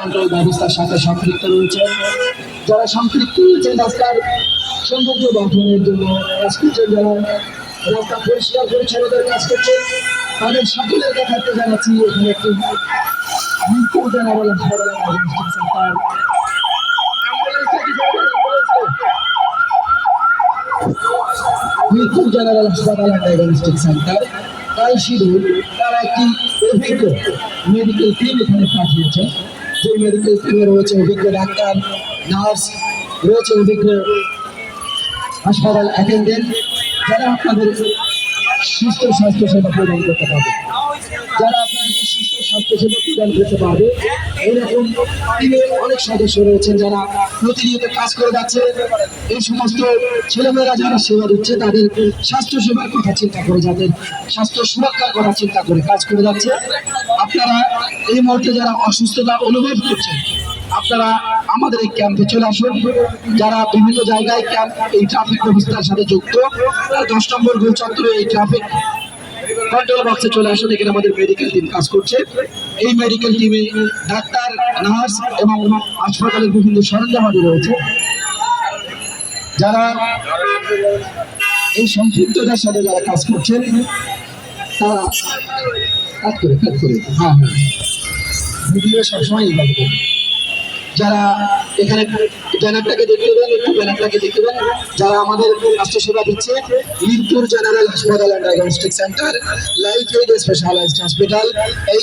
Control ব্যবস্থার সাথে সম্পৃক্ত রয়েছে যারা সম্পৃক্ত রয়েছে রাস্তার সৌন্দর্য বর্ধনের জন্য করছেন যারা রাস্তা পরিষ্কার পরিচ্ছন্নতার কাজ করছে, তাদের সকলের দেখাতে জানাচ্ছি, এখানে একটি তারা একটি অভিজ্ঞ মেডিকেল টিম এখানে পাঠিয়েছে। যে মেডিকেল টিমে রয়েছে, অভিজ্ঞ ডাক্তার, নার্স রয়েছে, অভিজ্ঞ হাসপাতাল অ্যাটেন্ডেন্ট যারা আপনাদের সুস্থ স্বাস্থ্য সেবা প্রদান করতে পারবে। সুস্থ প্রদান করতে পারবে। এরকম টিমের অনেক সদস্য রয়েছেন যারা প্রতিনিয়ত কাজ করে যাচ্ছে। এই সমস্ত ছেলেমেয়েরা যারা সেবা দিচ্ছে, তাদের স্বাস্থ্য সেবার কথা চিন্তা করে, যাদের স্বাস্থ্য সুরক্ষার কথা চিন্তা করে কাজ করে যাচ্ছে। আপনারা এই মুহূর্তে যারা অসুস্থতা অনুভব করছেন, আপনারা আমাদের এই ক্যাম্পে চলে আসুন। যারা বিভিন্ন জায়গায় ক্যাম্প, এই ট্রাফিক ব্যবস্থার সাথে যুক্ত দশ নম্বর গোল চত্বরে এই ট্রাফিক কন্ট্রোল বক্সে চলে আসুন, এখানে আমাদের মেডিকেল টিম কাজ করছে। এই মেডিকেল টিমে ডাক্তার নার্স এবং হাসপাতালের বিভিন্ন সরঞ্জামাদি রয়েছে। যারা এই সম্পৃক্ততার সাথে যারা কাজ করছেন, তারা কাজ করে কাজ করে। হ্যাঁ হ্যাঁ। ভিডিও সবসময় ইনভলভ করে যারা এখানে ব্যানারটাকে দেখতে পান, একটু ব্যানারটাকে দেখতে পান, যারা আমাদের স্বাস্থ্যসেবা দিচ্ছে, মিরপুর জেনারেল হাসপাতাল and diagnostic centre life aid specialised hospital এই